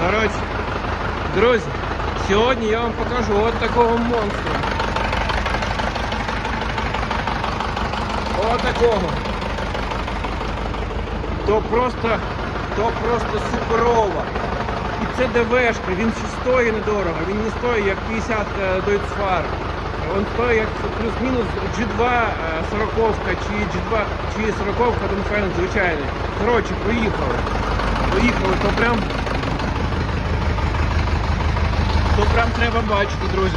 Коротше, друзі, сьогодні я вам покажу от такого монстра. От такого. То просто, то просто суперова. І це ДВшка, він ще стоїть недорого, він не стоїть як 50 е, Deutz-Fahr. Він стоїть як плюс-мінус G2 е, 40 чи G2 чи 40 Донфен звичайний. Коротше, поїхали. Поїхали, то прям. То прям треба бачити, друзі.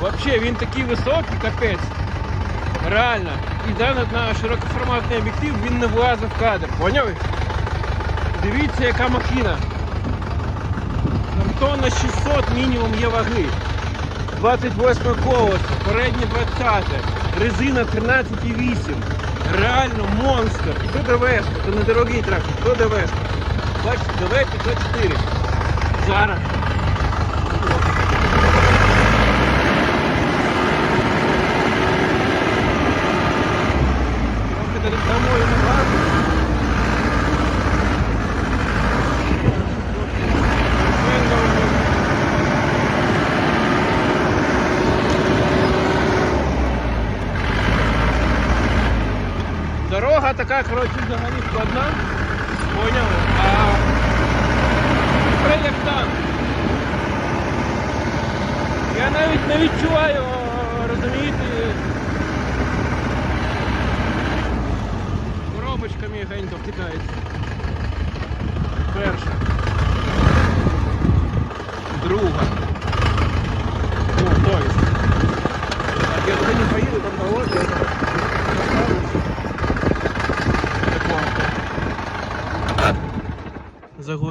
Вообще він такий високий, капець. Реально. І навіть на широкоформатний об'єктив він не влазить в кадр. Поняли? Дивіться, яка махіна. Там тонна 600 мінімум є ваги. 28 колесо, переднє 20, резина 13,8. Реально монстр. І то ДВС, це не дорогий трактор, то ДВС. Бачите, ДВ 504. Зараз. Трохи така, коротше, взагалі складна. Поняли? А це як танк. Я навіть не відчуваю, розумієте, коробочка мігенько втикається. Перша. Друга. Ну, то есть. Так, я туди не поїду, там на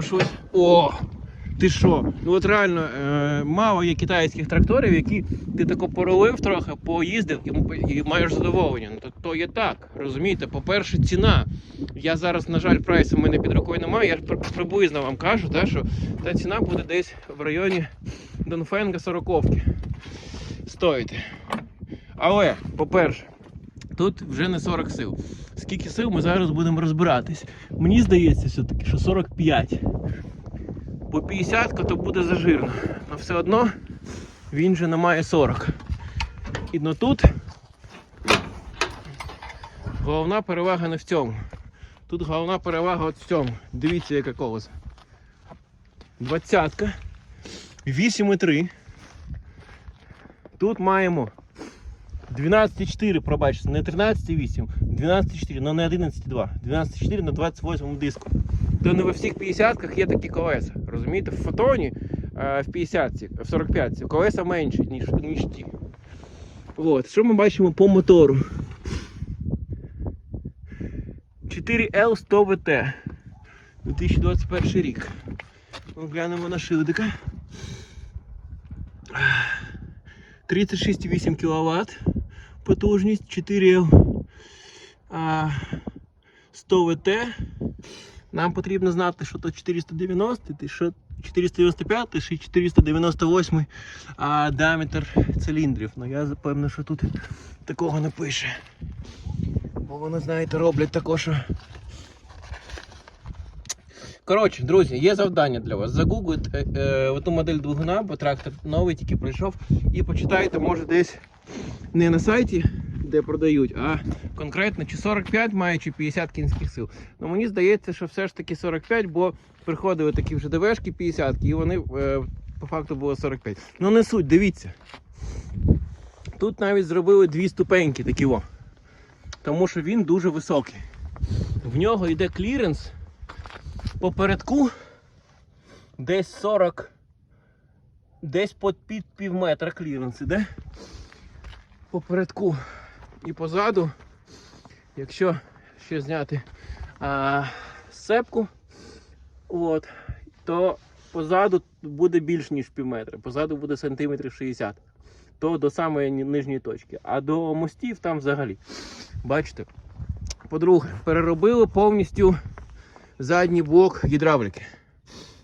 Заглушусь. О! Ти що? Ну от реально е, мало є китайських тракторів, які ти тако поролив трохи, поїздив і, і маєш задоволення. Ну то, то є так. Розумієте, по-перше, ціна. Я зараз, на жаль, прайсу в мене під рукою немає. Я ж приблизно вам кажу, та, що та ціна буде десь в районі Донфенга 40 стоїти. Але, по-перше, тут вже не 40 сил. Скільки сил ми зараз будемо розбиратись. Мені здається, все-таки, що 45. Бо 50 то буде зажирно. Але все одно він же не має 40. І ну тут головна перевага не в цьому. Тут головна перевага от в цьому. Дивіться, яке колесо. Двадцятка. 8,3. Тут маємо 12,4, пробачте, не 13,8, 12,4, але не 11,2. 12,4 на 28 диску. То не во всіх 50-ках є такі колеса. Розумієте, в фотоні е, в 50-ці, в 45-ці колеса менші, ніж, ніж ті. От. Що ми бачимо по мотору? 4L 100 VT. 2021 рік. Ну, Глянемо на шилдика. 36,8 кВт. Потужність 4L а, 100 ВТ. Нам потрібно знати, що то 490, що 495 чи 498 а, діаметр циліндрів. Ну я запевнений, що тут такого не пише. Бо вони, знаєте, роблять також. що- Коротше, друзі, є завдання для вас. Загуглите е, е, оту модель двигуна, бо трактор новий тільки прийшов, і почитайте, може, десь не на сайті, де продають, а конкретно чи 45 має, чи 50 кінських сил. Ну мені здається, що все ж таки 45, бо приходили такі вже ДВшки 50 і вони е, по факту було 45. Ну не суть, дивіться. Тут навіть зробили дві ступеньки такі о. Тому що він дуже високий. В нього йде кліренс попередку десь 40, десь під, пів метра кліренс іде. Попередку і позаду, якщо ще зняти а, сцепку, от, то позаду буде більш ніж пів метра, позаду буде сантиметрів 60, то до самої нижньої точки. А до мостів там взагалі. Бачите? По-друге, переробили повністю задній блок гідравліки.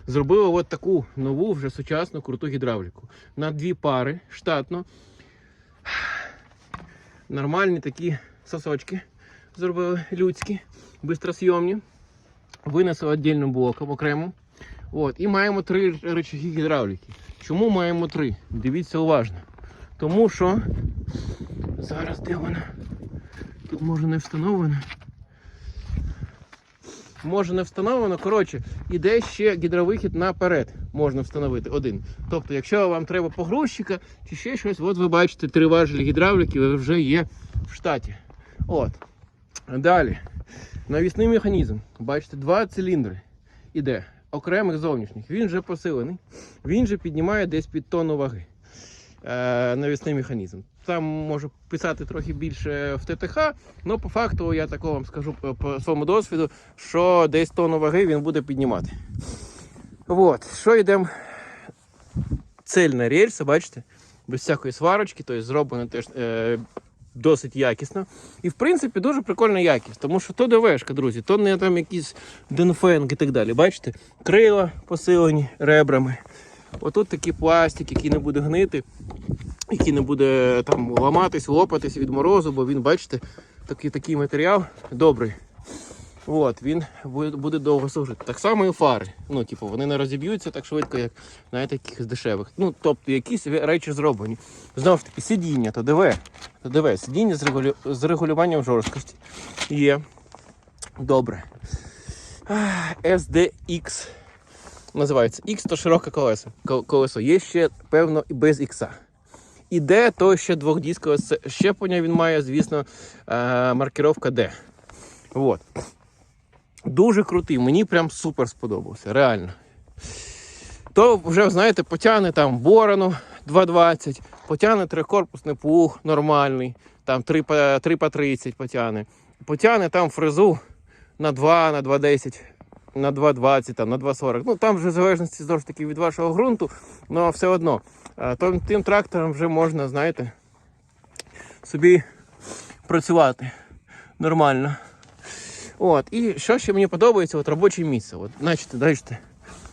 зробили от таку нову, вже сучасну круту гідравліку. На дві пари штатно. Нормальні такі сосочки зробили людські, бистросйомні. Винесли віддільним блоком окремо. От, і маємо три речаги гідравліки. Чому маємо три? Дивіться уважно. Тому що зараз де вона? Тут може не встановлено. Може не встановлено. Коротше, іде ще гідровихід наперед. Можна встановити один. Тобто, якщо вам треба погрузчика чи ще щось, от ви бачите три важелі гідравліки вже є в штаті. От. Далі. Навісний механізм. Бачите, два циліндри. Іде. Окремих зовнішніх. Він вже посилений. Він же піднімає десь під тонну ваги. Е, навісний механізм. Там можу писати трохи більше в ТТХ, але по факту я такого вам скажу по, своєму досвіду, що десь тонну ваги він буде піднімати. От, що йдемо? Цельна рельса, бачите, без всякої сварочки, тобто зроблено теж е, досить якісно. І в принципі дуже прикольна якість, тому що то ДВшка, друзі, то не там якісь Денфенг і так далі. Бачите, крила посилені ребрами. Отут такий пластик, який не буде гнити, який не буде там ламатись, лопатись від морозу, бо він, бачите, такий, такий матеріал добрий. От, він буде, довго служити. Так само і фари. Ну, типу, вони не розіб'ються так швидко, як знаєте, якихось дешевих. Ну, тобто якісь речі зроблені. Знову ж таки, сидіння, то ДВ. То ДВ. Сидіння з, регулю... з регулюванням жорсткості. Є. Добре. SDX називається X то широке колесо. Колесо. Є ще, певно, і без X. Іде то ще двохдіскове щеплення він має, звісно, е, маркировка D. От. Дуже крутий, мені прям супер сподобався, реально. То вже, знаєте, потягне там борону 2,20, потягне трикорпусний плуг нормальний, там 3 по, 3 по 30 потягне. Потягне там фрезу на 2, на 2,10, на 2,20, там, на 2,40. Ну там вже в залежності знову ж таки від вашого ґрунту, але все одно. Тим, тим трактором вже можна, знаєте, собі працювати нормально. От, і що ще мені подобається, от робоче місце. От, значить, бачите,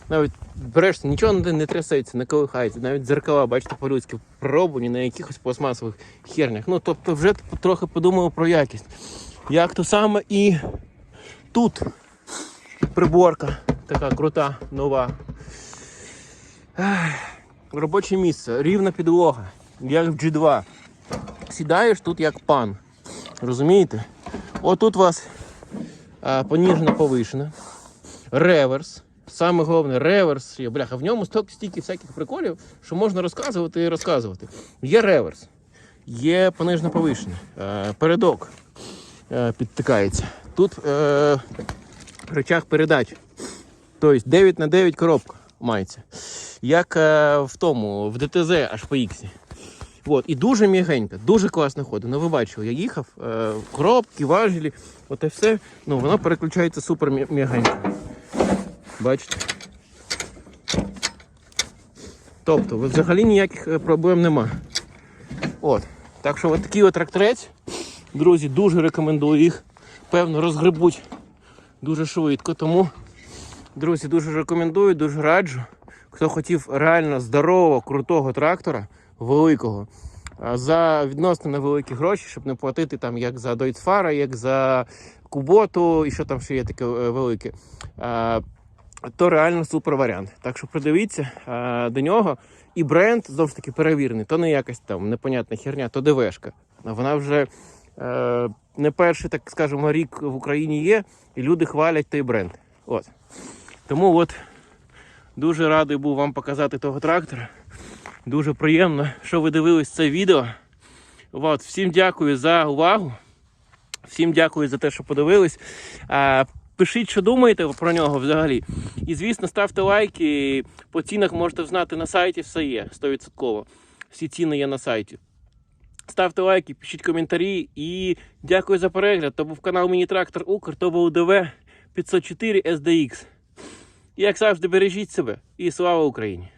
навіть береш, нічого не, не трясеться, не колихається, навіть дзеркала, бачите, по-людськи пробувані на якихось пластмасових хернях. Ну, тобто вже трохи подумав про якість. Як то саме і тут приборка така крута, нова. Робоче місце, рівна підлога, як в G2. Сідаєш тут як пан. Розумієте? Отут у вас а, поніжена повишена. Реверс. Саме головне реверс. є. Бляха, в ньому стільки, всяких приколів, що можна розказувати і розказувати. Є реверс, є понижена повишена, е, передок е, підтикається. Тут е, речах передач. Тобто 9 на 9 коробка мається. Як е, в тому, в ДТЗ HPX. От, і дуже м'ягенька, дуже класно ходить. Ну ви бачили, я їхав, е, коробки, важелі, от і все. Ну, воно переключається супер м'я- м'ягенько. Бачите? Тобто, взагалі ніяких е, проблем нема. От. Так що от такий от тракторець, друзі, дуже рекомендую їх. Певно, розгребуть дуже швидко. Тому, друзі, дуже рекомендую, дуже раджу. Хто хотів реально здорового, крутого трактора, великого, за відносно невеликі гроші, щоб не платити там як за Дойцфара, як за Куботу і що там ще є таке е, велике. То реально супер варіант. Так що придивіться до нього. І бренд знову ж таки перевірений. То не якась там непонятна херня, то ДВшка. Вона вже е, не перший, так скажемо, рік в Україні є, і люди хвалять той бренд. От. Тому от дуже радий був вам показати того трактора. Дуже приємно, що ви дивились це відео. От, всім дякую за увагу. Всім дякую за те, що подивились. Пишіть, що думаєте про нього взагалі. І, звісно, ставте лайки. По цінах можете знати на сайті, все є 100%. Всі ціни є на сайті. Ставте лайки, пишіть коментарі і дякую за перегляд. То був канал Міні-Трактор Укр, то був ДВ 504 SDX. Як завжди, бережіть себе і слава Україні!